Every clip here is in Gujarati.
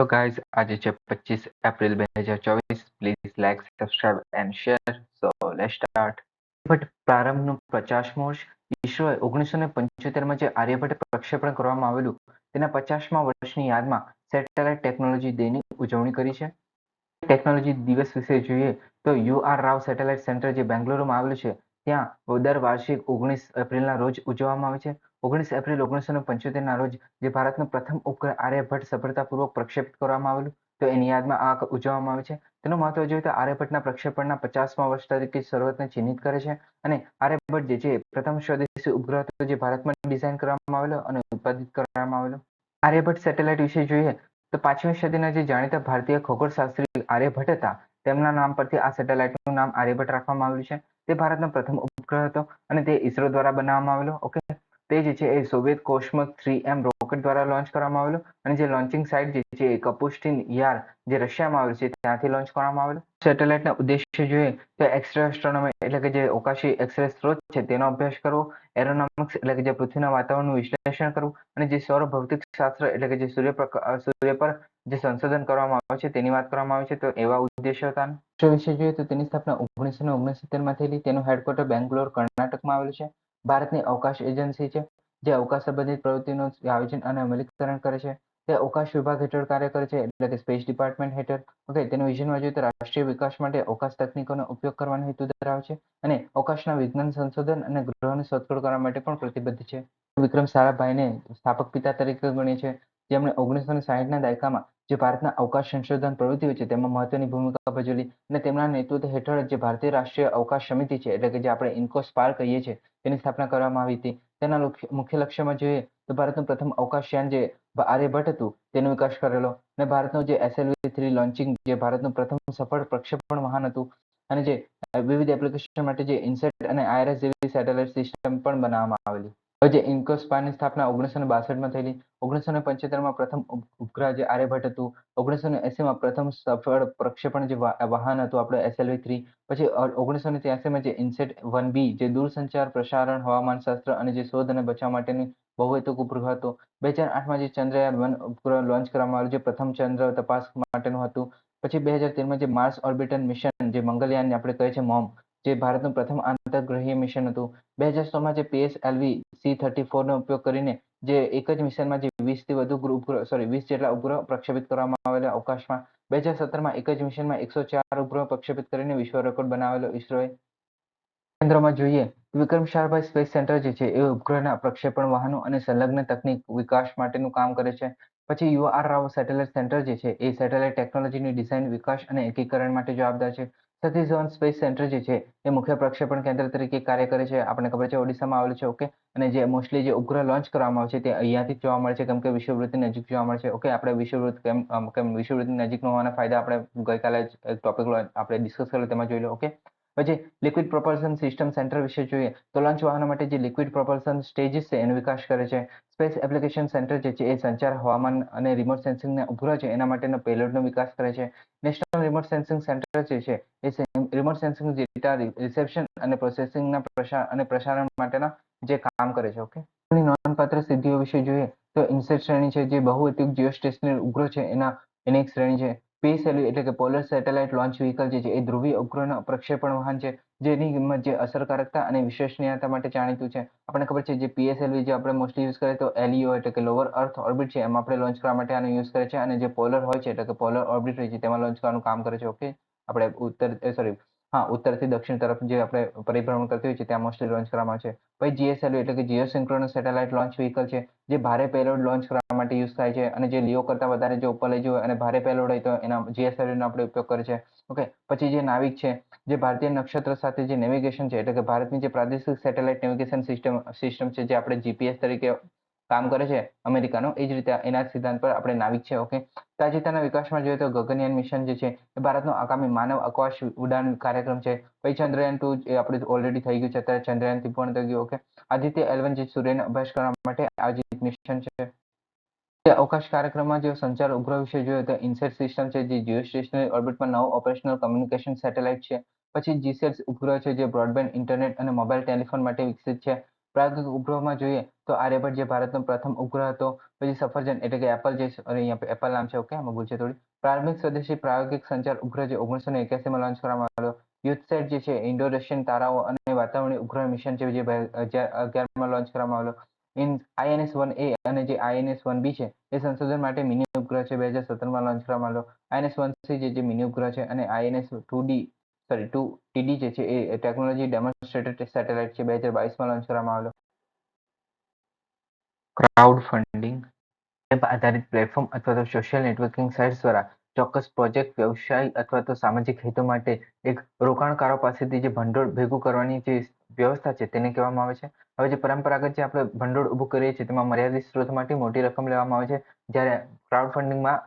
So ગાઈઝ આજે છે પચીસ એપ્રિલ બે હજાર ચોવીસ. Please like subscribe and share so let start but પ્રારંભનું પચાસમો ઈસરોએ ઓગણીસો ને પંચોતેરમાં જે આર્યભટ્ટ પ્રક્ષેપણ કરવામાં આવેલું, તેના પચાસમા વર્ષની યાદમાં સેટેલાઇટ ટેકનોલોજી ડેની ઉજવણી કરી છે. ટેકનોલોજી દિવસ વિશે જોઈએ તો U R Rao satellite centre જે બેંગ્લોરમાં આવેલું છે, ત્યાં દર વાર્ષિક ઓગણીસ એપ્રિલના રોજ ઉજવવામાં આવે છે. ઓગણીસ એપ્રિલ ઓગણીસો ને પંચોતેરના રોજ જે ભારતનો પ્રથમ ઉપગ્રહ આર્યભટ્ટ સફળતાપૂર્વક પ્રક્ષેપિત કરવામાં આવેલું, તો એની યાદમાં આ ઉજવવામાં આવે છે. તેનું મહત્વ જોઈએ તો આર્યભટ્ટના પ્રક્ષેપણના પચાસમા વર્ષ તરીકે શરૂઆતને ચિહ્નિત કરે છે અને આર્યભટ્ટ જે છે પ્રથમ સ્વદેશી ઉપગ્રહ હતો જે ભારતમાં ડિઝાઇન કરવામાં આવેલો અને ઉત્પાદિત કરવામાં આવેલો. આર્યભટ્ટ સેટેલાઇટ વિશે જોઈએ તો પાંચમી સદીના જે જાણીતા ભારતીય ખગોળશાસ્ત્રી આર્યભટ્ટ હતા, તેમના નામ પરથી આ સેટેલાઇટનું નામ આર્યભટ્ટ રાખવામાં આવ્યું છે. તે ભારતનો પ્રથમ ઉપગ્રહ હતો અને તે ઇસરો દ્વારા બનાવવામાં આવેલો. ઓકે તે જે છે એ Soviet Cosmos three M rocket દ્વારા લોન્ચ કરવામાં આવેલું અને જે લોન્ચિંગ સાઇટ જે છે એ કપુસ્ટિન યાર જે રશિયામાં આવેલું છે ત્યાંથી લોન્ચ કરવામાં આવેલું. સેટેલાઇટના ઉદ્દેશ્ય જોઈએ તો એક્સરે એસ્ટ્રોનોમી એટલે કે જે અવકાશી એક્સરે સ્ત્રોત છે તેનો અભ્યાસ કરવો, એરોનોમિક્સ એટલે કે જે પૃથ્વીના વાતાવરણનું વિશ્લેષણ કરવું અને જે સૌર ભૌતિક શાસ્ત્ર એટલે કે જે સૂર્ય સૂર્ય પર જે સંશોધન કરવામાં આવે છે તેની વાત કરવામાં આવે છે તો એવા ઉદ્દેશ્ય હતા. વિશે જોઈએ તો તેની સ્થાપના ઓગણીસો ને ઓગણસિત્તેરમાં થયેલી તેનું હેડક્વાર્ટર બેંગ્લોર, કર્ણાટકમાં આવેલું છે. ભારતની અવકાશ એજન્સી છે, જે અવકાશ સંબંધિત પ્રવૃત્તિનું આયોજન અને અમલીકરણ કરે છે. તે અવકાશ વિભાગ હેઠળ કાર્ય કરે છે, એટલે કે સ્પેસ ડિપાર્ટમેન્ટ હેઠળ. ઓકે, તેનું વિઝનમાં જોઈએ તો રાષ્ટ્રીય વિકાસ માટે અવકાશ તકનીકોનો ઉપયોગ કરવાનો હેતુ ધરાવે છે અને અવકાશના વિજ્ઞાન સંશોધન અને ગ્રહોની શોધખોળ કરવા માટે પણ પ્રતિબદ્ધ છે. વિક્રમ સારાભાઈને સ્થાપક પિતા તરીકે ગણી છે જેમણે ઓગણીસો ને સાહીઠના દાયકામાં જે ભારતના અવકાશ સંશોધન પ્રવૃત્તિઓ છે, તેમાં મહત્વની ભૂમિકા ભજવેલી અને તેમના નેતૃત્વ હેઠળ જે ભારતીય રાષ્ટ્રીય અવકાશ સમિતિ છે, એટલે કે જે આપણે ઇન્કોસ્પાર કહીએ છીએ, તેની સ્થાપના કરવામાં આવી હતી. તેના મુખ્ય લક્ષ્યમાં જોઈએ તો ભારતનું પ્રથમ અવકાશયાન જે આર્યભટ્ટ હતું, તેનો વિકાસ કરેલો અને ભારતનું જે એસએલવી થ્રી લોન્ચિંગ જે ભારતનું પ્રથમ સફળ પ્રક્ષેપણ વાહન હતું અને જે વિવિધ એપ્લિકેશન માટે જે ઇન્સેટ અને આઈઆરએસ જેવી સેટેલાઇટ સિસ્ટમ પણ બનાવવામાં આવેલી. જે ઇન્કોસ્પારની સ્થાપના ઓગણીસો ને બાસઠમાં થયેલી ઓગણીસો ને પંચોતેરમાં પ્રથમ ઉપગ્રહ જે આર્યભટ્ટ હતું ઓગણીસો ને એસીમાં પ્રથમ સફળ પ્રક્ષેપણ જે વાહન હતું આપણે એસએલવી થ્રી, પછી ઓગણીસો ને ત્યાસીમાં જે ઇન્સેટ વન બી, જે દૂરસંચાર, પ્રસારણ હવામાનશાસ્ત્ર અને જે શોધ અને બચાવ માટેની બહુહેતુક ઉપગ્રહ હતો. બે હજાર આઠમાં જે ચંદ્રયાન વન ઉપગ્રહ લોન્ચ કરવામાં આવ્યું, જે પ્રથમ ચંદ્ર તપાસ માટેનું હતું. પછી બે હજાર તેરમાં જે માર્સ ઓર્બિટન મિશન, જે મંગલયાન આપણે કહે છે મોમ જે ભારતનું પ્રથમ આંતરગ્રહીય મિશન હતું. બે હજાર સોળમાં જે પીએસએલવી સી થર્ટી ફોરનો ઉપયોગ કરીને જે એક જ મિશનમાં જે વીસથી વધુ ઉપગ્રહ સોરી વીસ જેટલા ઉપગ્રહ પ્રક્ષેપિત કરવામાં આવેલા અવકાશમાં, બે હજાર સત્તરમાં એક જ મિશનમાં એકસો ચાર ઉપગ્રહ પ્રક્ષેપિત કરીને વિશ્વ રેકોર્ડ બનાવેલો ઇસરોએ. કેન્દ્રમાં જોઈએ, વિક્રમ સારાભાઈ સ્પેસ સેન્ટર જે છે, એ ઉપગ્રહના પ્રક્ષેપણ વાહનો અને સંલગ્ન તકનીક વિકાસ માટેનું કામ કરે છે. પછી U R Rao satellite centre જે છે, એ સેટેલાઇટ ટેકનોલોજીની ડિઝાઇન, વિકાસ અને એકીકરણ માટે જવાબદાર છે. સતીશ ધવન સ્પેસ સેન્ટર જે છે, એ મુખ્ય પ્રક્ષેપણ કેન્દ્ર તરીકે કાર્ય કરે છે. આપણને ખબર છે, ઓડિશામાં આવેલું છે ઓકે અને જે મોસ્ટલી જે ઉપગ્રહ લોન્ચ કરવામાં આવે છે, તે અહીંયાથી જોવા મળે છે, કેમ કે વિશ્વવૃત્તિ નજીક જોવા મળે છે. ઓકે આપણે વિશ્વવૃત્ત કેમ કેમ વિશ્વવૃત્તિ નજીક હોવાના ફાયદા આપણે ગઈકાલે જ ટોપિક આપણે ડિસ્કસ કર્યો તેમાં જોઈ લો ઓકે પછી લિક્વિડ પ્રોપલ્શન સિસ્ટમ સેન્ટર વિશે જોઈએ, તો લોન્ચ વાહનો માટે જે લિક્વિડ પ્રોપલ્શન સ્ટેજીસ છે, એનો વિકાસ કરે છે. સ્પેસ એપ્લિકેશન સેન્ટર જે છે, એ સંચાર, હવામાન અને રિમોટ સેન્સિંગના ઉપગ્રહ છે. એના માટેનો પેલોડનો વિકાસ કરે છે. નેશનલ રિમોટ સેન્સિંગ સેન્ટર જે છે, એ રિમોટ સેન્સિંગ ડેટા રિસેપ્શન અને પ્રોસેસિંગના પ્રસાર અને પ્રસારણ માટેના જે કામ કરે છે ઓકે નોંધપાત્ર સિદ્ધિઓ વિશે જોઈએ, તો ઇન્સેટ શ્રેણી છે, જે બહુહેતુક જીઓ સ્ટેશનરી ઉપગ્રહ છે, એના એની એક શ્રેણી છે. પીએસએલવી એટલે કે પોલર સેટેલાઇટ લોન્ચ વ્હીકલ જે છે, એ ધ્રુવીય ઉપગ્રહના પ્રક્ષેપણ વાહન છે, જેની કિંમત જે અસરકારકતા અને વિશ્વસનીયતા માટે જાણીતું છે. આપણને ખબર છે જે પીએસએલવી જે આપણે મોસ્ટલી યુઝ કરીએ તો એલઈઓ એટલે કે લોવર અર્થ ઓર્બિટ છે, એમાં આપણે લોન્ચ કરવા માટે આનો યુઝ કરે છે અને જે પોલર હોય છે, એટલે કે પોલર ઓર્બિટ હોય છે, તેમાં લોન્ચ કરવાનું કામ કરે છે ઓકે આપણે ઉત્તર સોરી હા, ઉત્તરથી દક્ષિણ તરફ જે આપણે પરિભ્રમણ કરતી હોય છે, ત્યાં મોસ્ટલી લોન્ચ કરવામાં છે. પછી જીએસએલવી એટલે કે જીઓસિન્ક્રોનસ સેટેલાઇટ લોન્ચ વ્હીકલ છે, જે ભારે પેલોડ લોન્ચ કરવા માટે યુઝ થાય છે અને જે લિયો કરતાં વધારે જો ઉપર લઈ જવું અને ભારે પેલોડ હોય તો એના જીએસએલવીનો આપણે ઉપયોગ કરે છે. ઓકે પછી જે નાવિક છે, જે ભારતીય નક્ષત્ર સાથે જે નેવિગેશન છે, એટલે કે ભારતની જે પ્રાદેશિક સેટેલાઇટ નેવિગેશન સિસ્ટમ સિસ્ટમ છે, જે આપણે જીપીએસ તરીકે કામ કરે છે અમેરિકાનો, એ જ રીતે એના સિદ્ધાંત પર આપણે નાવિક છે ઓકે તાજેતરના વિકાસમાં જોઈએ તો ગગનયાન મિશન જે છે, એ ભારતનો આગામી માનવ અવકાશ ઉડાન કાર્યક્રમ છે. પછી ચંદ્રયાન ટુ એ આપણે ઓલરેડી થઈ ગયું છે, અત્યારે ચંદ્રયાનથી પણ થઈ ગયું ઓકે આદિત્ય એલવન જે સૂર્યનો અભ્યાસ કરવા માટે આયોજિત મિશન છે. અવકાશ કાર્યક્રમમાં જે સંચાર ઉપગ્રહ વિશે જોઈએ તો ઇન્સેટ સિસ્ટમ છે, જે જીઓ સ્ટેશનરી ઓર્બિટમાં નવો ઓપરેશનલ કમ્યુનિકેશન સેટેલાઇટ છે. પછી જીસેટ્સ ઉપગ્રહ છે, જે બ્રોડબેન્ડ ઇન્ટરનેટ અને મોબાઈલ ટેલિફોન માટે વિકસિત છે. પ્રાયોગિક ઉપગ્રહમાં જોઈએ તો આર્યભટ્ટ જે ભારતનો પ્રથમ ઉપગ્રહ હતો, પછી સફરજન એટલે કે એપલ જે અહીંયા એપલ નામ છે ઓકે આમાં ભૂલ છે થોડી. પ્રારંભિક સ્વદેશી પ્રાયોગિક સંચાર ઉપગ્રહ જે ઓગણીસો ને એક્યાસીમાં લોન્ચ કરવામાં આવ્યો. યુથસેટ જે છે ઇન્ડો રશિયન તારાઓ અને વાતાવરણીય ઉપગ્રહ મિશન છે જે બે અગિયારમાં લોન્ચ કરવામાં આવેલો ઇન આઈએનએસ વન એ અને જે આઈએનએસ વન બી છે, એ સંશોધન માટે મિની ઉપગ્રહ છે, બે હજાર સત્તરમાં લોન્ચ કરવામાં આવેલો આઈએનએસ વન સી જે મિની ઉપગ્રહ છે, અને INS two D sorry two TD જે છે, એ ટેકનોલોજી ડેમોન્સ્ટ્રેટેડ સેટેલાઇટ છે, બે હજાર બાવીસમાં લોન્ચ કરવામાં આવેલો. ક્રાઉડ ફંડિંગ આધારિત પ્લેટફોર્મ અથવા તો સોશિયલ નેટવર્કિંગ સાઇટ્સ દ્વારા ચોક્કસ પ્રોજેક્ટ વ્યવસાય અથવા તો સામાજિક હેતુ માટે એક રોકાણકારો પાસેથી જે ભંડોળ ભેગું કરવાની જે વ્યવસ્થા છે, તેને કહેવામાં આવે છે. હવે જે પરંપરાગત જે આપણે ભંડોળ ઊભું કરીએ છીએ, તેમાં મર્યાદિત સ્ત્રોતમાંથી મોટી રકમ લેવામાં આવે છે. જ્યારે ક્રાઉડ ફંડિંગમાં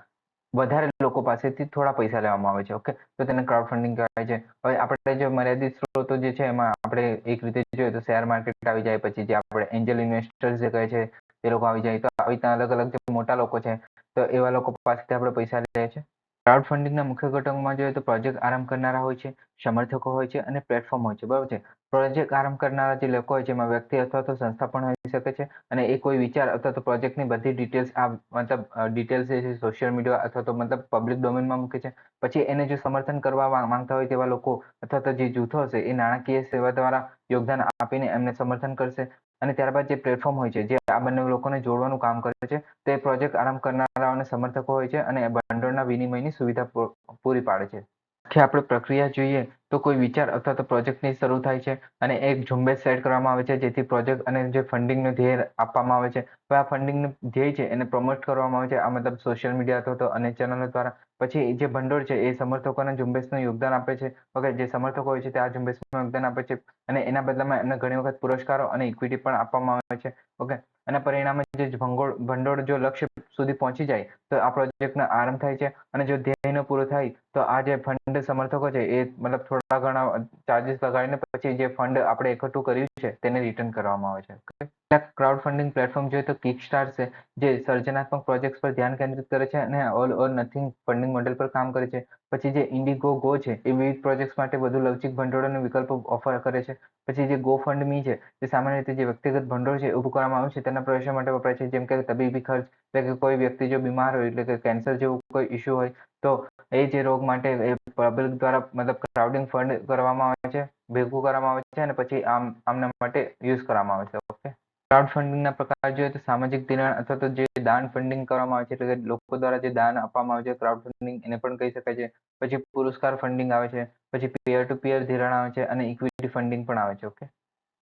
વધારે લોકો પાસેથી થોડા પૈસા લેવામાં આવે છે ઓકે તો તેને ક્રાઉડ ફંડિંગ કહેવાય છે. હવે આપણે જે મર્યાદિત સ્ત્રોતો જે છે એમાં આપણે એક રીતે જોઈએ તો શેર માર્કેટ આવી જાય પછી જે આપણે એન્જલ ઇન્વેસ્ટર્સ જે કહે છે તે લોકો આવી જાય. તો આવી રીતના અલગ અલગ જે મોટા લોકો છે, તો એવા લોકો પાસેથી આપણે પૈસા લઈએ છીએ. ક્રાઉડ ફંડિંગના મુખ્ય ઘટકોમાં જોઈએ તો પ્રોજેક્ટ આરંભ કરનારા હોય છે, સમર્થકો હોય છે અને પ્લેટફોર્મ હોય છે, બરાબર છે? પ્રોજેક્ટ આરંભ કરનારા જે લોકો હોય છે, એમાં વ્યક્તિ અથવા તો સંસ્થા પણ હોઈ શકે છે અને એ કોઈ વિચાર અથવા તો પ્રોજેક્ટની બધી ડિટેલ્સ આ મતલબ ડિટેલ્સ જે છે સોશિયલ મીડિયા અથવા તો મતલબ પબ્લિક ડોમેનમાં મૂકે છે. પછી એને જો સમર્થન કરવા માંગતા હોય તેવા લોકો અથવા તો જે જૂથો હશે, એ નાણાકીય સેવા દ્વારા યોગદાન આપીને એમને સમર્થન કરશે. અને ત્યારબાદ જે પ્લેટફોર્મ હોય છે, જે આ બંને લોકોને જોડવાનું કામ કરે છે, તે પ્રોજેક્ટ આરંભ કરનારાઓને સમર્થકો હોય છે અને ભંડોળના વિનિમયની સુવિધા પૂરી પાડે છે. કે આપણે પ્રક્રિયા જોઈએ તો કોઈ વિચાર અથવા તો પ્રોજેક્ટની શરૂ થાય છે અને એક ઝુંબેશ સેટ કરવામાં આવે છે, જેથી પ્રોજેક્ટ અને જે ફંડિંગનું ધ્યેય આપવામાં આવે છે, તો આ ફંડિંગનું ધ્યેય છે એને પ્રમોટ કરવામાં આવે છે. આ મતલબ સોશિયલ મીડિયા અથવા તો અન્ય ચેનલો દ્વારા. પછી જે ભંડોળ છે એ સમર્થકોના ઝુંબેશનું યોગદાન આપે છે. ઓકે, જે સમર્થકો હોય છે તે આ ઝુંબેશમાં યોગદાન આપે છે અને એના બદલામાં એમને ઘણી વખત પુરસ્કારો અને ઇક્વિટી પણ આપવામાં આવે છે. ઓકે અને પરિણામે જે ભંગોળ, ભંડોળ જો લક્ષ્ય સુધી પહોંચી જાય, તો આ પ્રોજેક્ટનો આરંભ થાય છે. અને જો ધ્યેય ન પૂરો થાય, તો આ જે ફંડ સમર્થકો છે, એ મતલબ થોડા ઘણા ચાર્જિસ લગાડીને પછી જે ફંડ આપણે એકઠું કર્યું છે, તેને રિટર્ન કરવામાં આવે છે. કેટલાક ક્રાઉડ ફંડિંગ પ્લેટફોર્મ જોઈએ તો કિક સ્ટાર છે, જે સર્જનાત્મક પ્રોજેક્ટ પર ધ્યાન કેન્દ્રિત કરે છે અને all or nothing funding model પર કામ કરે છે. પછી જે ઇન્ડિગો ગો છે, એ વિવિધ પ્રોજેક્ટ માટે વધુ લવચિક અને વિકલ્પો ઓફર કરે છે. પછી જે ગો ફંડ મી છે તે સામાન્ય રીતે જે વ્યક્તિગત ભંડોળ છે ઉભું કરવામાં આવ્યું છે, તેના પ્રવેશ માટે વપરાય છે. જેમ કે તબીબી ખર્ચ, એટલે કે કોઈ વ્યક્તિ જો બીમાર હોય, એટલે કે કેન્સર જેવું કોઈ ઇસ્યુ હોય તો એ જે રોગ માટે એ પબ્લિક દ્વારા મતલબ ક્રાઉડિંગ ફંડ કરવામાં આવે છે, ભેગું કરવામાં આવે છે અને પછી આમ, આમના માટે યુઝ કરવામાં આવે છે ઓકે ક્રાઉડ ફંડિંગના પ્રકાર જોઈએ તો સામાજિક ધિરાણ અથવા તો જે દાન ફંડિંગ કરવામાં આવે છે, એટલે લોકો દ્વારા જે દાન આપવામાં આવે છે ક્રાઉડ ફંડિંગ એને પણ કહી શકાય છે. પછી પુરસ્કાર ફંડિંગ આવે છે, પછી પિયર ટુ પિયર ધિરાણ આવે છે અને ઇક્વિટી ફંડિંગ પણ આવે છે ઓકે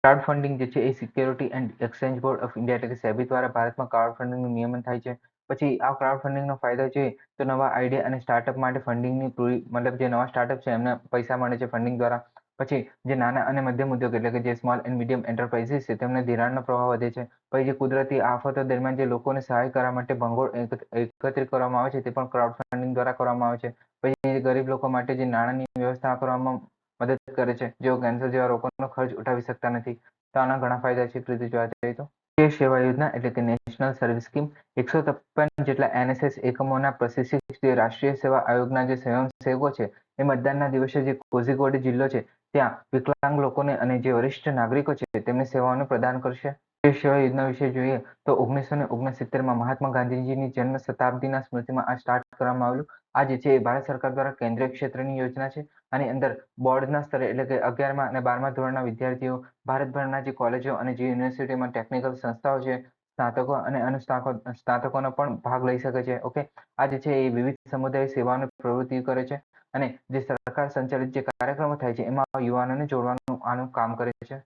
ક્રાઉડ ફંડિંગ જે છે એ security and exchange board of India એટલે કે સેબી દ્વારા ભારતમાં ક્રાઉડ ફંડિંગનું નિયમન થાય છે. પછી આ ક્રાઉડ ફંડિંગનો ફાયદો છે તો નવા આઈડિયા અને સ્ટાર્ટઅપ માટે ફંડિંગની પૂરી મતલબ જે નવા સ્ટાર્ટઅપ છે એમને પૈસા મળે છે ફંડિંગ દ્વારા. પછી જે નાના અને મધ્યમ ઉદ્યોગ એટલે કે જે સ્મોલ એન્ડ મીડિયમ એન્ટરપ્રાઇઝીસ છે તેમને ધિરાણનો પ્રવાહ વધે છે. પછી જે કુદરતી આફતો દરમિયાન જે લોકોને સહાય કરવા માટે ભંગોળ એકત્રિત કરવામાં આવે છે તે પણ ક્રાઉડ ફંડિંગ દ્વારા કરવામાં આવે છે. પછી ગરીબ લોકો માટે જે નાણાંની વ્યવસ્થા કરવામાં મદદ કરે છે, જેઓ કેન્સર જેવા રોગોનો ખર્ચ ઉઠાવી શકતા નથી. તો આના ઘણા ફાયદા છે રીતે જોવા જઈએ તો. રાષ્ટ્રીય સેવા યોજના એટલે કે નેશનલ સર્વિસ સ્કીમ એકસો ત્રેપન જેટલા એનએસએસ એકમોના પ્રશિક્ષિત રાષ્ટ્રીય સેવા આયોગના જે સ્વયંસેવકો છે એ મતદાનના દિવસે જે કોઝિકોડ જિલ્લો છે ત્યાં વિકલાંગ લોકોને અને જે વરિષ્ઠ નાગરિકો છે તેમને સેવાઓને પ્રદાન કરશે. સેવા યોજના વિશે જોઈએ તો ઓગણીસો ને ઓગણસિત્તેરમાં મહાત્મા ગાંધીજીની જન્મ શતાબ્દીના સ્મૃતિમાં આ સ્ટાર્ટ કરવામાં આવેલું આ જે છે એ ભારત સરકાર દ્વારા કેન્દ્રીય ક્ષેત્રની યોજના છે. આની અંદર બોર્ડના સ્તરે એટલે કે અગિયારમા અને બારમા ધોરણના વિદ્યાર્થીઓ, ભારતભરના જે કોલેજો અને જે યુનિવર્સિટીમાં ટેકનિકલ સંસ્થાઓ છે, સ્નાતકો અને અનુસ્નાતકો સ્નાતકોનો પણ ભાગ લઈ શકે છે. ઓકે આ જે છે એ વિવિધ સમુદાય સેવાઓની પ્રવૃત્તિ કરે છે અને જે સરકાર સંચાલિત જે કાર્યક્રમો થાય છે એમાં યુવાનોને જોડવાનું આનું કામ કરે છે.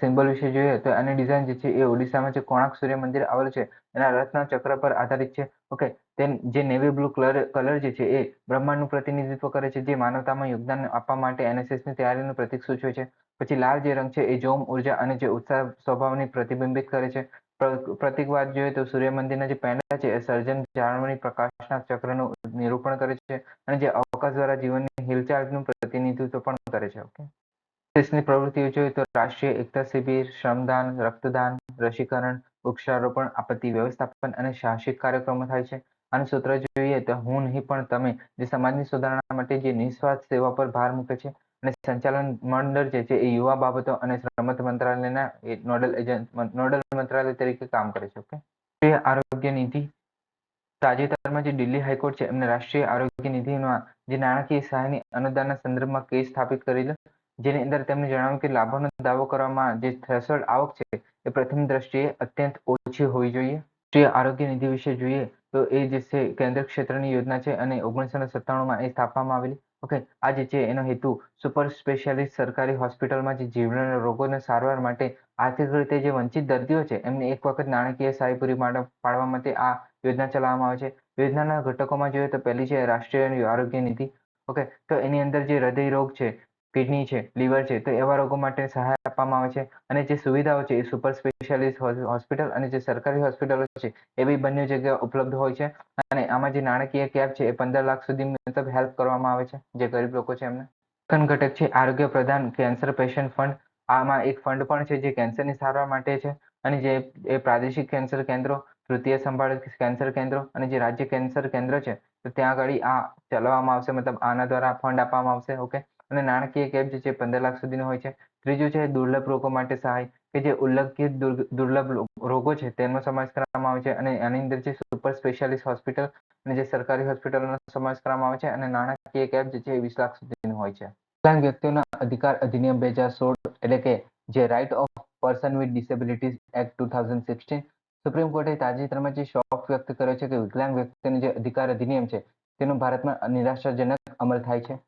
સિમ્બલ વિશે જોઈએ તો આની ડિઝાઇન જે છે એ ઓડિશામાં જે કોણાર્ક સૂર્ય મંદિર આવેલું છે, એના રથના ચક્ર પર આધારિત છે. ઓકે જે નેવી બ્લુ કલર કલર જે છે એ બ્રહ્માંડનું પ્રતિનિધિત્વ કરે છે, જે માનવતામાં યોગદાન આપવા માટે એનએસએસની તૈયારીનું પ્રતીક સૂચવે છે. પછી લાલ જે રંગ છે એ જોમ ઊર્જા અને જે ઉત્સાહ સ્વભાવને પ્રતિબિંબિત કરે છે. પ્રતિકવાદ જોઈએ તો સૂર્ય મંદિરના જે પેનલ છે એ સર્જન, જાળવણી, પ્રકાશના ચક્રનું નિરૂપણ કરે છે અને જે અવકાશ દ્વારા જીવનની હિલચાલનું પ્રતિનિધિત્વ પણ કરે છે. ઓકે એનએસએસની પ્રવૃત્તિઓ જોઈએ તો રાષ્ટ્રીય એકતા શિબિર, શ્રમદાન, રક્તદાન, રસીકરણ, વૃક્ષારોપણ, આપત્તિ વ્યવસ્થાપન અને સાહસિક કાર્યક્રમો થાય છે. અને સૂત્ર જોઈએ તો હું નહીં, પણ તમે જે સમાજની સુધારણા માટે જે નિસ્વાર્થ સેવા પર ભાર મૂકે છે અને સંચાલન મંડળ જે છે એ યુવા બાબતો અને રમત મંત્રાલયના નોડલ એજન્ટ નોડલ મંત્રાલય તરીકે કામ કરે છે, ઓકે? આરોગ્ય નીતિ તાજેતરમાં જે દિલ્હી હાઈકોર્ટ છે, એમને રાષ્ટ્રીય આરોગ્ય નિધિમાં જે નાણાકીય સહાયની અનુદાનના સંદર્ભમાં કેસ સ્થાપિત કરેલો, જેની અંદર તેમણે જણાવ્યું કે લાભોનો દાવો કરવામાં જે થ્રેશોલ્ડ આવક છે એ પ્રથમ દ્રષ્ટિએ અત્યંત ઓછી હોવી જોઈએ. રાષ્ટ્રીય આરોગ્ય નીતિ વિશે જોઈએ, તો એ જે છે કેન્દ્ર ક્ષેત્રની યોજના છે અને ઓગણીસો ને સત્તાણુંમાં એ સ્થાપવામાં આવેલી. ઓકે, આ જે છે એનો હેતુ સુપર સ્પેશિયાલિસ્ટ સરકારી હોસ્પિટલમાં જે જીવલેણ રોગોને સારવાર માટે આર્થિક રીતે જે વંચિત દર્દીઓ છે, એમને એક વખત નાણાકીય સહાય પૂરી પાડવા માટે આ યોજના ચલાવવામાં આવે છે. યોજનાના ઘટકોમાં જોઈએ તો પહેલી છે રાષ્ટ્રીય આરોગ્ય નીતિ ઓકે, તો એની અંદર જે હૃદય રોગ છે કિડની છે, લીવર છે, તો એવા રોગો માટે સહાય આપવામાં આવે છે. અને જે સુવિધાઓ છે એ સુપર સ્પેશિયાલિસ્ટ હોસ્પિટલ અને જે સરકારી હોસ્પિટલો છે એ બી બંને જગ્યાએ ઉપલબ્ધ હોય છે. અને આમાં જે નાણાકીય કેપ છે એ પંદર લાખ સુધી મતલબ હેલ્પ કરવામાં આવે છે, જે ગરીબ લોકો છે એમને. સેકન્ડ ઘટક છે આરોગ્ય પ્રધાન કેન્સર પેશન્ટ ફંડ. આમાં એક ફંડ પણ છે જે કેન્સરની સારવાર માટે છે અને જે એ પ્રાદેશિક કેન્સર કેન્દ્રો, તૃતીય સંભાળ કેન્સર કેન્દ્રો અને જે રાજ્ય કેન્સર કેન્દ્ર છે, તો ત્યાં આગળ આ ચલાવવામાં આવશે, મતલબ આના દ્વારા ફંડ આપવામાં આવશે, ઓકે? અને નાણાકીય કેપ જે છે પંદર લાખ સુધીનો હોય છે. ત્રીજું છે દુર્લભ રોગો માટે સહાય, કે જે ઉલ્લેખિત દુર્લભ રોગો છે તેનો સમાવેશ કરવામાં આવે છે. અને આની અંદર જે સુપર સ્પેશિયાલિસ્ટ હોસ્પિટલ અને જે સરકારી હોસ્પિટલનો સમાવેશ કરવામાં આવે છે. અને નાણાકીય કેપ જે છે વીસ લાખ સુધીનો હોય છે. વિકલાંગ વ્યક્તિઓના અધિકાર અધિનિયમ બે હજાર સોળ એટલે કે જે right of person with disabilities act two thousand sixteen Supreme કોર્ટે તાજેતરમાં જે શોક વ્યક્ત કર્યો છે કે વિકલાંગ વ્યક્તિનો જે અધિકાર અધિનિયમ છે તેનો ભારતમાં નિરાશાજનક અમલ થાય છે.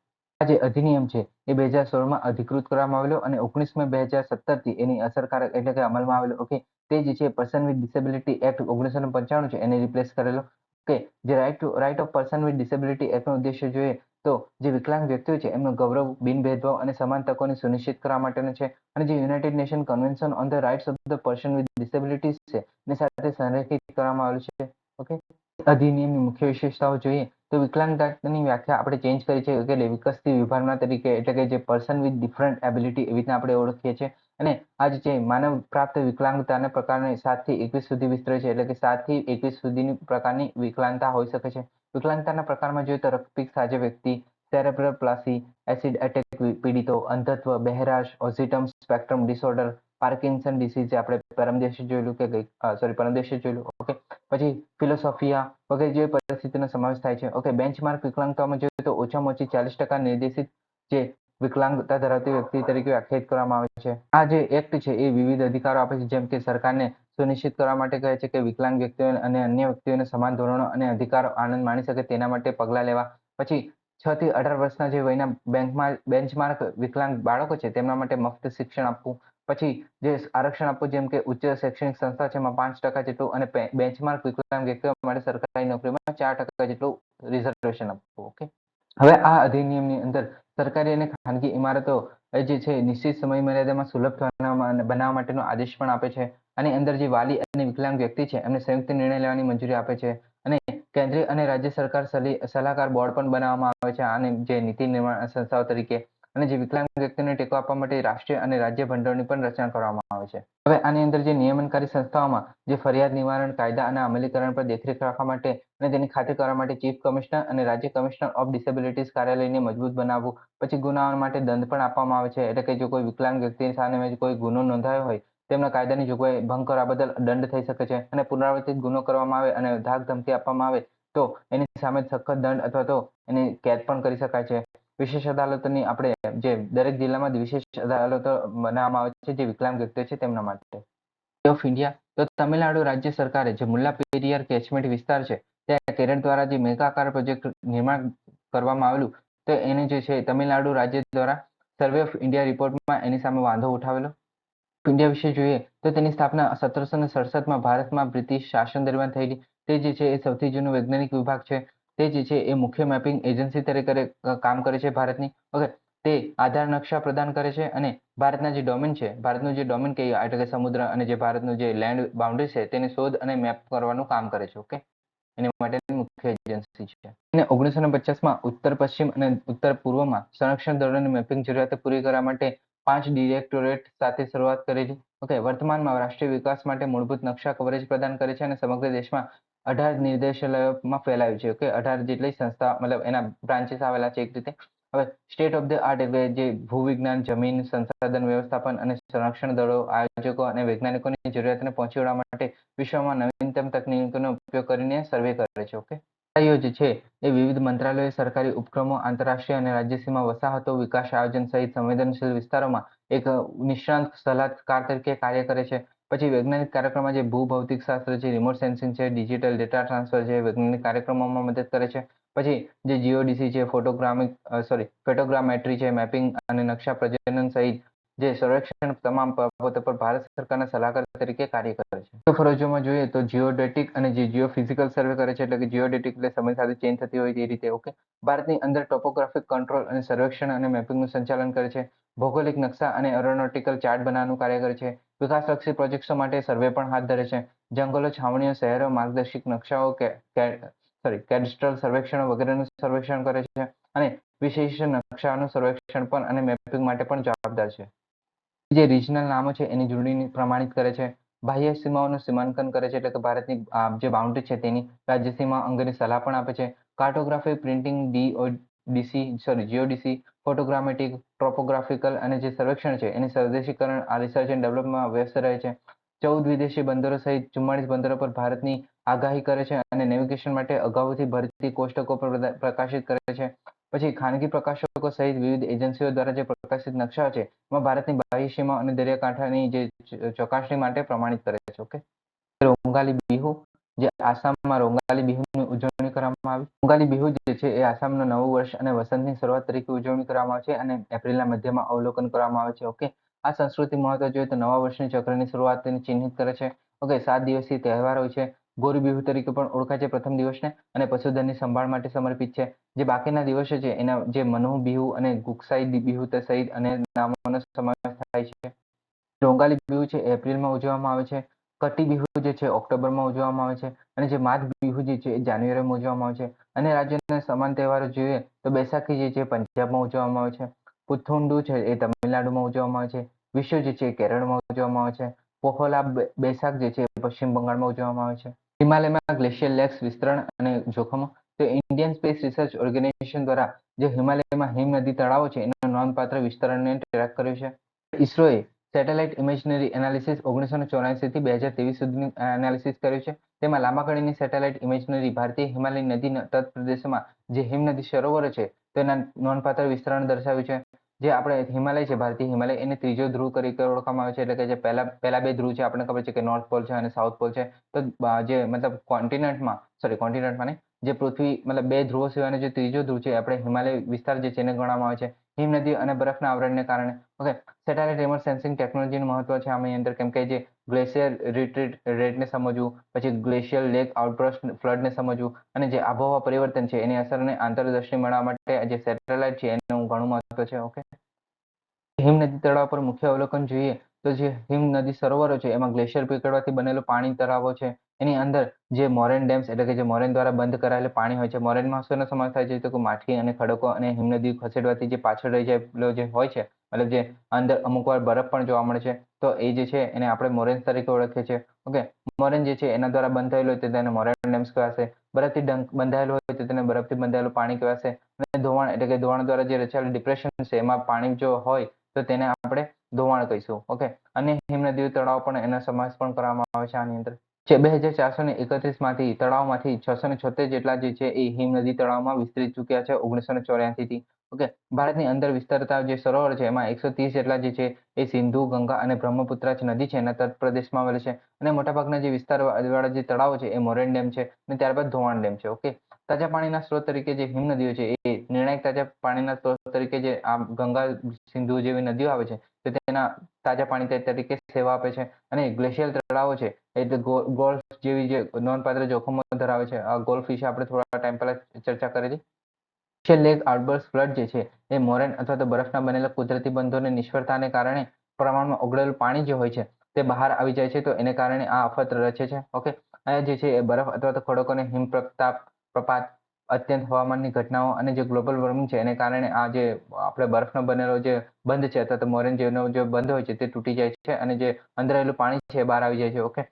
આ જે અધિનિયમ છે, એ બે હજાર સોળમાં અધિકૃત કરવામાં આવેલો અને ઓગણીસ મે બે હજાર સત્તરથી એની અસરકારક એટલે કે અમલમાં આવેલો. ઓકે, તે જે છે પર્સન વિથ ડિસેબિલિટી એક્ટ ઓગણીસો ને પંચાણું છે, એને રિપ્લેસ કરેલો. કે જે right to right of person with disability એક્ટનો ઉદ્દેશ્ય જોઈએ, તો જે વિકલાંગ વ્યક્તિઓ છે, એમનો ગૌરવ બિન ભેદભાવ અને સમાન તકોને સુનિશ્ચિત કરવા માટેનો છે અને જે United Nation Convention on the rights of the person with disabilities છે એની સાથે સંરેખિત કરવામાં આવેલું છે. ઓકે, અધિનિયમની મુખ્ય વિશેષતાઓ જોઈએ તો વિકલાંગતાની વ્યાખ્યા આપણે ચેન્જ કરી છે, કે વિકસતી વિભાવના તરીકે એટલે કે જે પર્સન વિથ ડિફરન્ટ એબિલિટી એવી રીતના આપણે ઓળખીએ છીએ. અને આ જે માનવ પ્રાપ્ત વિકલાંગતાના પ્રકારને સાતથી એકવીસ સુધી વિસ્તરે છે, એટલે કે સાતથી એકવીસ સુધીની પ્રકારની વિકલાંગતા હોઈ શકે છે. વિકલાંગતાના પ્રકારમાં જોઈએ તો રક્તપિક સાજે વ્યક્તિ સેરેબ્રલ પ્લાસી એસિડ એટેક પીડિતો, અંધત્વ, બહેરાશ ઓઝિટમ સ્પેક્ટ્રમ ડિસઓર્ડર પાર્કિન્સન ડિસીઝ આપણે પરમ જોયેલું કે સોરી પરમ જોયેલું, ઓકે. પછી ફિલોસોફિયા વગેરે જેવી પરિસ્થિતિનો સમાવેશ થાય છે. ઓકે, બેન્ચમાર્ક વિકલાંગતામાં જોઈએ તો ઓછામાં ઓછી ચાલીસ ટકા નિર્દેશિત જે વિકલાંગતા ધરાવતી વ્યક્તિ તરીકે વ્યાખ્યાયિત કરવામાં આવે છે. આ જે એક્ટ છે એ વિવિધ અધિકારો આપે છે. જેમ કે સરકારને સુનિશ્ચિત કરવા માટે કહે છે કે વિકલાંગ વ્યક્તિઓ અને અન્ય વ્યક્તિઓને સમાન ધોરણો અને અધિકારો આનંદ માણી શકે તેના માટે પગલાં લેવા. પછી છ થી અઢાર વર્ષના જે વયના બેંકમાં, બેન્ચમાર્ક વિકલાંગ બાળકો છે, તેમના માટે મફત શિક્ષણ આપવું. પછી જે આરક્ષણ આપવું, જેમ કે ઉચ્ચ શૈક્ષણિક સંસ્થા છે, એમાં પાંચ ટકા જેટલું અને બેન્ચમાર્ક વિકલાંગ વ્યક્તિઓ માટે સરકારી નોકરીમાં ચાર ટકા જેટલું રિઝર્વેશન આપવું, ઓકે? હવે આ અધિનિયમની અંદર સરકારી અને ખાનગી ઇમારતો જે છે, નિશ્ચિત સમય મર્યાદામાં સુલભ બનાવવા માટેનો આદેશ પણ આપે છે. અને અંદર જે વાલી અને વિકલાંગ વ્યક્તિ છે, એમને સંયુક્ત નિર્ણય લેવાની મંજૂરી આપે છે. અને કેન્દ્રીય અને રાજ્ય સરકાર સલાહકાર બોર્ડ પણ બનાવવામાં આવે છે. અને જે નીતિ નિર્માણ સંસ્થાઓ તરીકે અને જે વિકલાંગ વ્યક્તિને ટેકો આપવા માટે રાષ્ટ્રીય અને રાજ્ય ભંડોળની પણ રચના કરવામાં આવે છે. હવે આની અંદર જે નિયમનકારી સંસ્થાઓમાં જે ફરિયાદ નિવારણ, કાયદા અને અમલીકરણ પર દેખરેખ રાખવા માટે અને તેની ખાતરી કરવા માટે ચીફ કમિશનર અને રાજ્ય કમિશનર ઓફ ડિસેબિલિટીઝ કાર્યાલયને મજબૂત બનાવવું, પછી ગુનાઓ માટે દંડ પણ આપવામાં આવે છે. એટલે કે જો કોઈ વિકલાંગ વ્યક્તિ સામે કોઈ ગુનો નોંધાયો હોય તેમના કાયદાની જોગવાઈ ભંગ કરવા બદલ દંડ થઈ શકે છે અને પુનરાવર્તિત ગુનો કરવામાં આવે અને ધાક ધમકી આપવામાં આવે, તો એની સામે સખત દંડ અથવા તો એની કેદ પણ કરી શકાય છે. વિશેષ અદાલતોની આપણે જે દરેક જિલ્લામાં વિશેષ અદાલતો બનાવવામાં આવે છે, જે વિકલાંગ વ્યક્તિઓ છે તેમના માટે. ઓફ ઇન્ડિયા તો તમિલનાડુ રાજ્ય સરકારે જે મુલ્લા પેરિયાર કેચમેન્ટ વિસ્તાર છે, ત્યાં કેરળ દ્વારા જે મેગાકાર પ્રોજેક્ટ નિર્માણ કરવામાં આવેલું, તો એને જે છે તમિલનાડુ રાજ્ય દ્વારા સર્વે ઓફ ઇન્ડિયા રિપોર્ટમાં એની સામે વાંધો ઉઠાવેલો. ઇન્ડિયા વિશે જોઈએ તો તેની સ્થાપના સત્તરસો ને સડસઠમાં ભારતમાં બ્રિટિશ શાસન દરમિયાન થયેલી. તે જે છે એ સૌથી જૂનું વૈજ્ઞાનિક વિભાગ છે. તે જે છે એ મુખ્ય મેપિંગ એજન્સી તરીકે કામ કરે છે ભારતની. ઓકે, તે આધાર નકશા પ્રદાન કરે છે અને ભારતના જે ડોમેન છે, ભારતનું જે ડોમેન કહીએ એટલે કે સમુદ્ર અને જે ભારતનું જે લેન્ડ બાઉન્ડ્રી છે તેની શોધ અને મેપ કરવાનું કામ કરે છે, ઓકે? એની માટેની મુખ્ય એજન્સી છે. અને ઓગણીસો ને પચાસમાં ઉત્તર પશ્ચિમ અને ઉત્તર પૂર્વમાં સંરક્ષણ દળોની મેપિંગ જરૂરિયાતો પૂરી કરવા માટે પાંચ ડિરેક્ટોરેટ સાથે શરૂઆત કરેલી ઓકે વર્તમાનમાં રાષ્ટ્રીય વિકાસ માટે મૂળભૂત નકશા કવરેજ પ્રદાન કરે છે અને સમગ્ર દેશમાં અઢાર નિર્દેશાલયોમાં ફેલાયું છે. ઓકે અઢાર જેટલી સંસ્થા, મતલબ એના બ્રાન્ચીસ આવેલા છે એક રીતે. હવે સ્ટેટ ઓફ ધ આર્ટ એટલે જે ભૂવિજ્ઞાન, જમીન, સંસાધન વ્યવસ્થાપન અને સંરક્ષણ દળો, આયોજકો અને વૈજ્ઞાનિકોની જરૂરિયાતને પહોંચી વળવા માટે વિશ્વમાં નવીનતમ તકનીકોનો ઉપયોગ કરીને સર્વે કરે છે. ઓકે કાર્યો છે એ વિવિધ મંત્રાલયો, સરકારી ઉપક્રમો, આંતરરાષ્ટ્રીય અને રાજ્ય સીમા વસાહતો, વિકાસ આયોજન સહિત સંવેદનશીલ વિસ્તારોમાં એક નિષ્ણાંત સલાહકાર તરીકે કાર્ય કરે છે. પછી વૈજ્ઞાનિક કાર્યક્રમમાં જે ભૂભૌતિક શાસ્ત્ર છે રિમોટ સેન્સિંગ છે ડિજિટલ ડેટા ટ્રાન્સફર છે, વૈજ્ઞાનિક કાર્યક્રમોમાં મદદ કરે છે. પછી જે જીઓડીસી છે ફોટોગ્રામિક સોરી ફોટોગ્રામેટ્રી છે મેપિંગ અને નકશા પ્રજનન સહિત જે સંરક્ષણ તમામ બાબતો પર ભારત સરકારના સલાહકાર તરીકે કાર્ય કરે છે. તો ફરજોમાં જોઈએ તો જીઓડેટિક અને જે જીઓ ફિઝિકલ સર્વે કરે છે એટલે કે જીઓડેટિક એટલે સમય સાથે ચેન્જ થતી હોય તે રીતે ઓકે ભારતની અંદર ટોપોગ્રાફિક કંટ્રોલ અને સર્વેક્ષણ અને મેપિંગનું સંચાલન કરે છે. ભૌગોલિક નકશા અને એરોનોટિકલ ચાર્ટ બનાવવાનું કાર્ય કરે છે. વિકાસલક્ષી પ્રોજેક્ટ્સ માટે સર્વે પણ હાથ ધરે છે. જંગલો, છાવણીઓ, શહેરો, માર્ગદર્શિક નકશાઓ સોરી કેડસ્ટ્રલ સર્વેક્ષણો વગેરેનું સર્વેક્ષણ કરે છે અને વિશેષ નકશાનું સર્વેક્ષણ પણ અને મેપિંગ માટે પણ જવાબદાર છે. જે રિજનલ નામો છે, એની જોડણી પ્રમાણિત કરે છે. બાહ્ય સીમાઓનું સીમાંકન કરે છે, એટલે કે ભારતની જે બાઉન્ડ્રી છે તેની રાજ્ય સીમા અંગેની સલાહ પણ આપે છે. કાર્ટોગ્રાફી પ્રિન્ટિંગ ડીઓ ડીસી સોરી જીઓડીસી ફોટોગ્રામેટિક ટ્રોપોગ્રાફિકલ અને જે સર્વેક્ષણ છે, એની સ્વદેશીકરણ આ રિસર્ચ એન્ડ ડેવલપમાં વ્યસ્ત રહે છે. ચૌદ વિદેશી બંદરો સહિત ચુમ્માળીસ બંદરો પર ભારતની આગાહી કરે છે અને નેવિગેશન માટે અગાઉથી ભરતી કોષ્ટકો પર પ્રકાશિત કરે છે. પછી ખાનગી પ્રકાશકો સહિત વિવિધ એજન્સીઓ દ્વારા જે પ્રકાશિત નકશા છે, એમાં ભારતની બાહ્ય સીમા અને દરિયાકાંઠાની જે ચકાસણી માટે પ્રમાણિત કરે છે, ઓકે? રોંગાલી બિહુ, જે આસામમાં રોંગાલી બિહુની ઉજવણી કરવામાં આવી. રોંગાલી બિહુ જે છે, એ આસામનું નવું વર્ષ અને વસંતની શરૂઆત તરીકે ઉજવણી કરવામાં આવે છે અને એપ્રિલના મધ્યમાં અવલોકન કરવામાં આવે છે, ઓકે? આ સંસ્કૃતિ મહત્વ જોઈએ તો નવા વર્ષની ચક્રની શરૂઆત તેને ચિહ્નિત કરે છે, ઓકે? સાત દિવસીય તહેવાર હોય છે ગોરી બિહુ તરીકે પણ ઓળખાય છે પ્રથમ દિવસને અને પશુધનની સંભાળ માટે સમર્પિત છે. જે બાકીના દિવસો છે, એના જે મનુ બિહુ અને ગુકસાઈ બિહુ સહિત અને નામોનો સમાવેશ થાય છે. રોંગાલી બિહુ છે એપ્રિલમાં ઉજવવામાં આવે છે. કટી બિહુ જે છે, ઓક્ટોબરમાં ઉજવવામાં આવે છે. અને જે માઘ બિહુ જે છે, એ જાન્યુઆરીમાં ઉજવવામાં આવે છે. અને રાજ્યના સમાન તહેવારો જોઈએ તો બૈસાખી જે છે પંજાબમાં ઉજવવામાં આવે છે. પુથુંડુ છે, એ તમિલનાડુમાં ઉજવવામાં આવે છે. વિશ્વ જે છે કેરળમાં ઉજવવામાં આવે છે. પોહોલા બેસાખ જે છે પશ્ચિમ બંગાળમાં ઉજવવામાં આવે છે. હિમાલયમાં ગ્લેશિયર લેક્સ વિસ્તરણ અને જોખમો. તો ઇન્ડિયન સ્પેસ રિસર્ચ ઓર્ગેનાઇઝેશન દ્વારા જે હિમાલયમાં હિમ નદી તળાવો છે, એનું નોંધપાત્ર વિસ્તરણને ટ્રેક કર્યું છે. ઇસરોએ સેટેલાઇટ ઇમેજનરી એનાલિસિસ ઓગણીસો ચોરાસી થી બે હજાર ત્રેવીસ સુધીનું એનાલિસિસ કર્યું છે. તેમાં લાંબા સેટેલાઇટ ઇમેજનરી ભારતીય હિમાલય નદીના તટ પ્રદેશમાં જે હિમ નદી સરોવરો છે, તેના નોંધપાત્ર વિસ્તરણ દર્શાવ્યું છે. જે આપણે હિમાલય છે, ભારતીય હિમાલય, એને ત્રીજો ધ્રુવ તરીકે ઓળખવામાં આવે છે, એટલે કે જે પહેલા પહેલા બે ધ્રુવ છે, આપણને ખબર છે કે નોર્થ પોલ છે અને સાઉથ પોલ છે. તો જે, મતલબ કોન્ટિનેન્ટમાં સોરી કોન્ટિનેન્ટમાં નહીં જે પૃથ્વી, મતલબ બે ધ્રુવો સિવાયનો જે ત્રીજો ધ્રુવ છે, આપણે હિમાલય વિસ્તાર જે છે એને ગણવામાં આવે છે, હિમ નદી અને બરફના આવરણને કારણે. ઓકે સેટેલાઇટ રિમોટ સેન્સિંગ ટેકનોલોજીનું મહત્વ છે આની અંદર, કેમ કે જે ગ્લેશિયર રિટ્રીટ રેટને સમજવું, પછી ગ્લેશિયર લેક આઉટબ્રસ્ટ ફ્લડને સમજવું, અને જે આબોહવા પરિવર્તન છે, એની અસરને આંતરદૃષ્ટિ મળવા માટે જે સેટેલાઇટ છે, એનું ઘણું મહત્વ છે ઓકે હિમ નદી તળાવ પર મુખ્ય અવલોકન જોઈએ તો જે હિમ નદી સરોવરો છે, એમાં ગ્લેશિયર પીગળવાથી બનેલું પાણી તળાવો છે, એની અંદર જે મોરેન ડેમ્સ એટલે કે જે મોરેન દ્વારા બંધ કરાયેલું પાણી હોય છે મોરેનમાં શેનો સમાવેશ થાય છે? તો કે માઠી અને ખડકો અને હિમનદી ખસેડવાથી જે પાછળ રહી જાય જે હોય છે, મતલબ જે અંદર અમુક વાર બરફ પણ જોવા મળે છે, તો એ જે છે એને આપણે મોરેન્સ તરીકે ઓળખીએ છીએ. ઓકે મોરેન જે છે એના દ્વારા બંધ થયેલું હોય તો તેને મોરેન ડેમ્સ કહેવાશે. બરફથી બંધાયેલું હોય તો તેને બરફથી બંધાયેલું પાણી કહેવાશે. અને ધોવાણ એટલે કે ધોવાણ દ્વારા જે રચાયેલું ડિપ્રેશન છે, એમાં પાણી જો હોય તો તેને આપણે ધોવાણ કહીશું ઓકે અને હિમનદીઓ તળાવ પણ એનો સમાવેશ પણ કરવામાં આવે છે આની અંદર. છે બે હજાર ચારસો ને એકત્રીસમાંથી તળાવમાંથી છસો ને છોતેર જેટલા જે છે એ હિમનદી તળાવમાં વિસ્તરી ચૂક્યા છે ઓગણીસો ને ચોર્યાસી થી ઓકે ભારતની અંદર વિસ્તારતા જે સરોવર છે, એમાં એકસો ત્રીસ જેટલા જે છે એ સિંધુ, ગંગા અને બ્રહ્મપુત્ર નદી છે, એના તટ પ્રદેશમાં આવેલ છે. અને મોટાભાગના જે વિસ્તાર વાળા જે તળાવો છે, એ મોરેન ડેમ છે અને ત્યારબાદ ધોવાણ ડેમ છે ઓકે તાજા પાણીના સ્ત્રોત તરીકે જે હિમ નદીઓ છે, એ નિર્ણાયક તાજા પાણીના સ્ત્રોત તરીકે જે આ ગંગા સિંધુ જેવી નદીઓ આવે છે, તો તેના તાજા પાણી તરીકે સેવા આપે છે. અને ગ્લેશિયલ તળાવો છે, એ ગોલ્ફ જેવી જે નોંધપાત્ર જોખમો ધરાવે છે. આ ગોલ્ફ વિશે આપણે થોડા ટાઈમ પહેલા ચર્ચા કરી છે લેક આઉટબર્સ ફ્લડ જે છે, એ મોરેન અથવા તો બરફના બનેલા કુદરતી બંધોની નિષ્ફળતાને કારણે પ્રમાણમાં ઓગળેલું પાણી જે હોય છે, તે બહાર આવી જાય છે, તો એને કારણે આ અફત રચે છે. ઓકે? આ જે છે, એ બરફ અથવા તો ખડકોને હિમ પ્રતાપ પ્રપાત અત્યંત હવામાનની ઘટનાઓ અને જે ગ્લોબલ વોર્મિંગ છે, એને કારણે આ જે આપણે બરફનો બનેલો જે બંધ છે અથવા તો મોરેન જેનો જે બંધ હોય છે તે તૂટી જાય છે અને જે અંદર રહેલું પાણી છે બહાર આવી જાય છે. ઓકે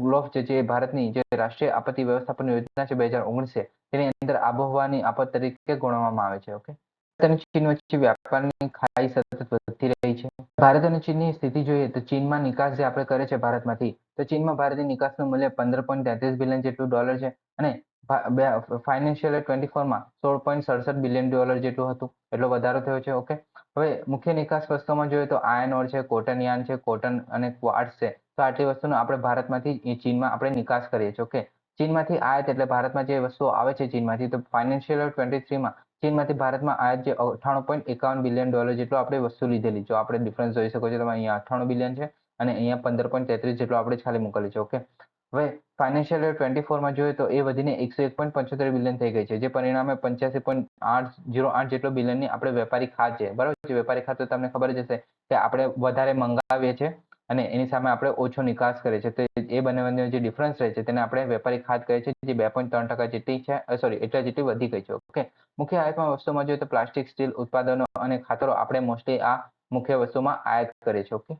ગ્લોફ જે છે એ ભારતની જે રાષ્ટ્રીય આપત્તિ વ્યવસ્થાપન યોજના છે બે હજાર ઓગણીસ તેની અંદર આબોહવાની આફત તરીકે ગણવામાં આવે છે. ઓકે અને ચીન વચ્ચે વ્યાપારની ખાઈ સતત વધતી રહી છે. ભારત અને ચીનની સ્થિતિ જોઈએ તો ચીનમાં નિકાસ જે આપણે કરે છે ભારતમાંથી, તો ચીનમાં ભારતની નિકાસનું મૂલ્ય પંદર પોઈન્ટ તેત્રીસ બિલિયન જેટલું ડોલર છે અને ફાઇનાન્શિયલ ટ્વેન્ટી ફોરમાં સોળ પોઈન્ટ સડસઠ બિલિયન ડોલર જેટલું હતું. એટલો વધારો થયો છે ઓકે હવે મુખ્ય નિકાસ વસ્તુમાં જોઈએ તો આયર્ન ઓર છે કોટન યાન છે કોટન અને ક્વાર્ટસ છે. તો આટલી વસ્તુનો આપણે ભારતમાંથી ચીનમાં આપણે નિકાસ કરીએ છીએ ઓકે ચીનમાંથી આયાત એટલે ભારતમાં જે વસ્તુઓ આવે છે ચીનમાંથી, તો ફાઇનાન્શિયલ ટ્વેન્ટી થ્રીમાં ચીનમાંથી ભારતમાં આયાત જે અઠ્ઠાણું પોઈન્ટ એકાવન બિલિયન ડોલર જેટલો આપણે વસ્તુ લીધેલી. જો આપણે ડિફરન્સ જોઈ શકો છો તમે અહીંયા અઠ્ઠાણું બિલિયન છે અને અહીંયા પંદર પોઈન્ટ તેત્રીસ જેટલો આપણે ખાલી મોકલી છે ઓકે હવે ફાઇનાન્શિયલ યર ટ્વેન્ટી ફોરમાં જોઈએ તો એ વધીને એકસો એક પોઈન્ટ પંચોતેર બિલિયન થઈ ગઈ છે, જે પરિણામે પંચ્યાસી પોઈન્ટ આઠ જીરો આઠ જેટલો બિલિયનની આપણે વેપારી ખાત છે, બરાબર છે? વેપારી ખાત તો તમને ખબર જ હશે કે આપણે વધારે મંગાવીએ છીએ અને એની સામે આપણે ઓછો નિકાસ કરીએ છીએ, તો એ બંને જે ડિફરન્સ રહે છે, તેને આપણે વેપારી ખાત કહે છે જે બે પોઈન્ટ ત્રણ ટકા જેટલી છે સોરી એટલા જેટલી વધી ગઈ છે ઓકે મુખ્ય આયાતમાં વસ્તુમાં જોઈએ તો પ્લાસ્ટિક, સ્ટીલ, ઉત્પાદનો અને ખાતરો આપણે મોસ્ટલી આ મુખ્ય વસ્તુમાં આયાત કરીએ છીએ ઓકે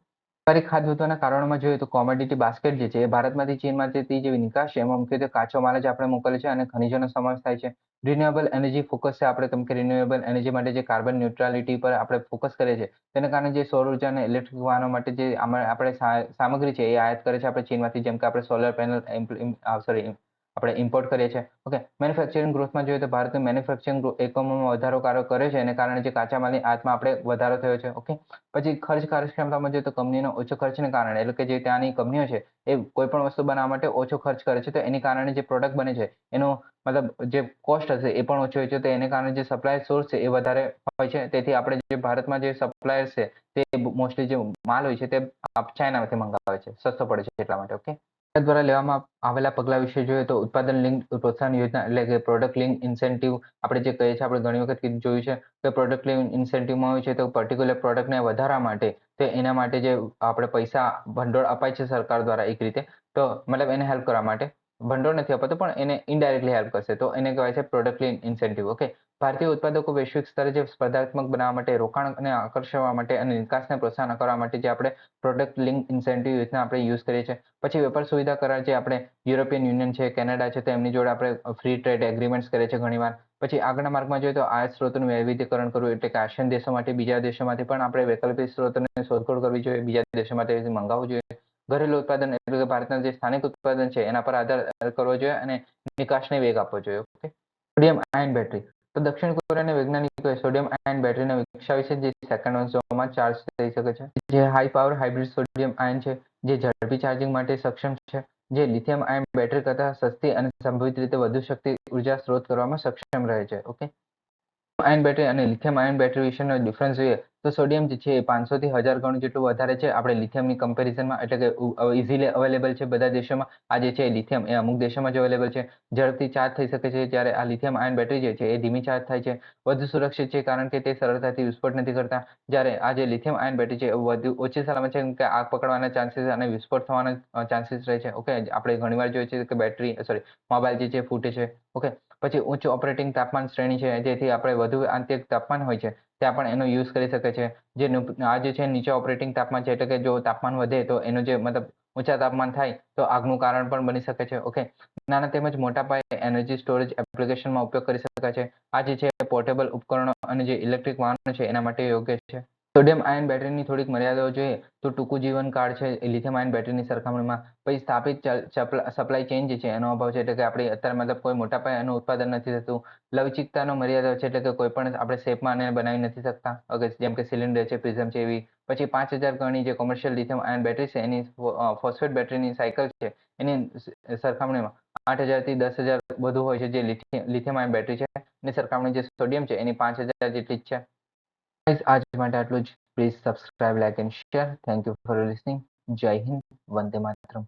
વેપારી ખાદ્ય કારણોમાં જોઈએ તો કોમોડિટી બાસ્કેટ જે છે એ ભારતમાંથી ચીનમાં જતી જે નિકાસ છે, એમાં મુખ્યત્વે કાચો માલ જ આપણે મોકલે છે અને ખનિજોનો સમાવેશ થાય છે. રિન્યુએબલ એનર્જી ફોકસ છે આપણે કેમ કે રિન્યુએબલ એનર્જી માટે જે કાર્બન ન્યુટ્રાલિટી પર આપણે ફોકસ કરીએ છીએ, તેના કારણે જે સૌર ઊર્જા અને ઇલેક્ટ્રિક વાહનો માટે જે આપણે સામગ્રી છે એ આયાત કરે છે આપણે ચીનમાંથી, જેમ કે આપણે સોલર પેનલ સોરી આપણે ઇમ્પોર્ટ કરીએ છીએ. ઓકે મેન્યુફેક્ચરિંગ ગ્રોથમાં જોઈએ તો ભારતનું મેન્યુફેક્ચરિંગ એકમોમાં વધારો કાર્ય કરે છે એને કારણે જે કાચા માલની આયાતમાં આપણે વધારો થયો છે. ઓકે પછી ખર્ચ કાર્યક્ષમતામાં જોઈએ તો કંપનીનો ઓછો ખર્ચને કારણે, એટલે કે જે ત્યાંની કંપનીઓ છે, એ કોઈ પણ વસ્તુ બનાવવા માટે ઓછો ખર્ચ કરે છે, તો એની કારણે જે પ્રોડક્ટ બને છે, એનો મતલબ જે કોસ્ટ હશે એ પણ ઓછો હોય છે, તો એને કારણે જે સપ્લાયર સોર્સ છે એ વધારે હોય છે. તેથી આપણે જે ભારતમાં જે સપ્લાયર છે, તે મોસ્ટલી જે માલ હોય છે, તે ચાઇનામાંથી મંગાવે છે, સસ્તો પડે છે એટલા માટે. ઓકે દ્વારા લેવામાં આવેલા પગલા વિશે જોઈએ તો ઉત્પાદન લિંક પ્રોત્સાહન યોજના એટલે કે પ્રોડક્ટ લિંક ઇન્સેન્ટિવ આપણે જે કહીએ છીએ આપણે ઘણી વખત જોયું છે કે પ્રોડક્ટ લિંક ઇન્સેન્ટિવમાં હોય છે તો પર્ટિક્યુલર પ્રોડક્ટને વધારવા માટે તો એના માટે જે આપણે પૈસા ભંડોળ અપાય છે સરકાર દ્વારા એક રીતે, તો મતલબ એને હેલ્પ કરવા માટે, ભંડોળ નથી અપાતું પણ એને ઇનડાયરેક્ટલી હેલ્પ કરશે તો એને કહેવાય છે પ્રોડક્ટ લિંક ઇન્સેન્ટિવ ઓકે ભારતીય ઉત્પાદકો વૈશ્વિક સ્તરે જે સ્પર્ધાત્મક બનાવવા માટે રોકાણને આકર્ષવા માટે અને નિકાસને પ્રોત્સાહન કરવા માટે જે આપણે પ્રોડક્ટ લિંક ઇન્સેન્ટિવ યોજના આપણે યુઝ કરીએ છીએ. પછી વેપાર સુવિધા કરાર જે આપણે યુરોપિયન યુનિયન છે કેનેડા છે, તો એમની જોડે આપણે ફ્રી ટ્રેડ એગ્રીમેન્ટ્સ કરીએ છીએ ઘણીવાર. પછી આગળના માર્ગમાં જોઈએ તો આયાત સ્ત્રોતોનું વૈવિધ્યકરણ કરવું એટલે કે આશિયન દેશો માટે, બીજા દેશોમાંથી પણ આપણે વૈકલ્પિક સ્ત્રોતોને શોધખોળ કરવી જોઈએ, બીજા દેશોમાંથી મંગાવવું જોઈએ. ઘરેલું ઉત્પાદન એટલે કે ભારતના જે સ્થાનિક ઉત્પાદન છે, એના પર આધાર કરવો જોઈએ અને નિકાસને વેગ આપવો જોઈએ ઓકે સોડિયમ આયન બેટરી તો દક્ષિણ કોરિયાના વૈજ્ઞાનિકોએ સોડિયમ આયન બેટરીને વિકસાવી છે, જે સેકન્ડ વંશોમાં ચાર્જ થઈ શકે છે. જે high power hybrid sodium ion છે, જે ઝડપી ચાર્જિંગ માટે સક્ષમ છે, જે લિથિયમ આયન બેટરી કરતા સસ્તી અને સંભવિત રીતે વધુ શક્તિ ઊર્જા સ્ત્રોત કરવામાં સક્ષમ રહે છે ઓકે આયન બેટરી અને લિથિયમ આયન બેટરી વિશેનો ડિફરન્સ જોઈએ, તો સોડિયમ જે છે એ પાંચસોથી હજાર ગણું જેટલું વધારે છે. આપણે લિથિયમની કમ્પેરિઝનમાં એટલે કે ઇઝીલી અવેલેબલ છે બધા દેશોમાં. આ જે છે લિથિયમ એ અમુક દેશોમાં જ અવેલેબલ છે. ઝડપથી ચાર્જ થઈ શકે છે જ્યારે આ લિથિયમ આયન બેટરી જે છે એ ધીમી ચાર્જ થાય છે. વધુ સુરક્ષિત છે કારણ કે તે સરળતાથી વિસ્ફોટ નથી કરતા. જ્યારે આ જે લિથિયમ આયન બેટરી છે વધુ ઓછી સલામત છે કે આગ પકડવાના ચાન્સીસ અને વિસ્ફોટ થવાના ચાન્સીસ રહે છે. ઓકે આપણે ઘણીવાર જોઈએ છીએ કે બેટરી સોરી મોબાઈલ જે છે ફૂટે છે. ઓકે પછી ઉચ્ચ ઓપરેટિંગ તાપમાન શ્રેણી છે, જેથી આપણે વધુ આંતરિક તાપમાન હોય છે, ત્યાં પણ એનો યુઝ કરી શકે છે. જે આ જે છે નીચે ઓપરેટિંગ તાપમાન છે, એટલે કે જો તાપમાન વધે તો એનો જે મતલબ ઊંચા તાપમાન થાય, તો આગનું કારણ પણ બની શકે છે. ઓકે નાના તેમજ મોટા પાયે એનર્જી સ્ટોરેજ એપ્લિકેશનમાં ઉપયોગ કરી શકાય છે. આ જે છે પોર્ટેબલ ઉપકરણો અને જે ઇલેક્ટ્રિક વાહનો છે, એના માટે યોગ્ય છે. સોડિયમ આયન બેટરીની થોડીક મર્યાદાઓ જોઈએ તો ટૂંકું જીવનકાળ છે લિથિયમ આયન બેટરીની સરખામણીમાં. પછી સ્થાપિત સપ્લાય ચેઇન જે છે એનો અભાવ છે એટલે કે આપણે અત્યારે મતલબ કોઈ મોટા પાયે એનું ઉત્પાદન નથી થતું. લવચિકતાનો મર્યાદા છે એટલે કે કોઈ પણ આપણે શેપમાં આને બનાવી નથી શકતા. અગર જેમ કે સિલિન્ડર છે, પ્રિઝમ છે એવી. પછી પાંચ હજાર ગણી જે કોમર્શિયલ લિથિયમ આયન બેટરી છે એની ફોસ્ફેટ બેટરીની સાયકલ છે એની સરખામણીમાં આઠ હજારથી દસ હજાર વધુ હોય છે જે લિથિયમ આયન બેટરી છે. એની સરખામણી જે સોડિયમ છે એની પાંચ હજાર જેટલી જ છે. આજ માટે આટલું જ please subscribe like and share thank you for listening જય હિન્દ વંદે માતરમ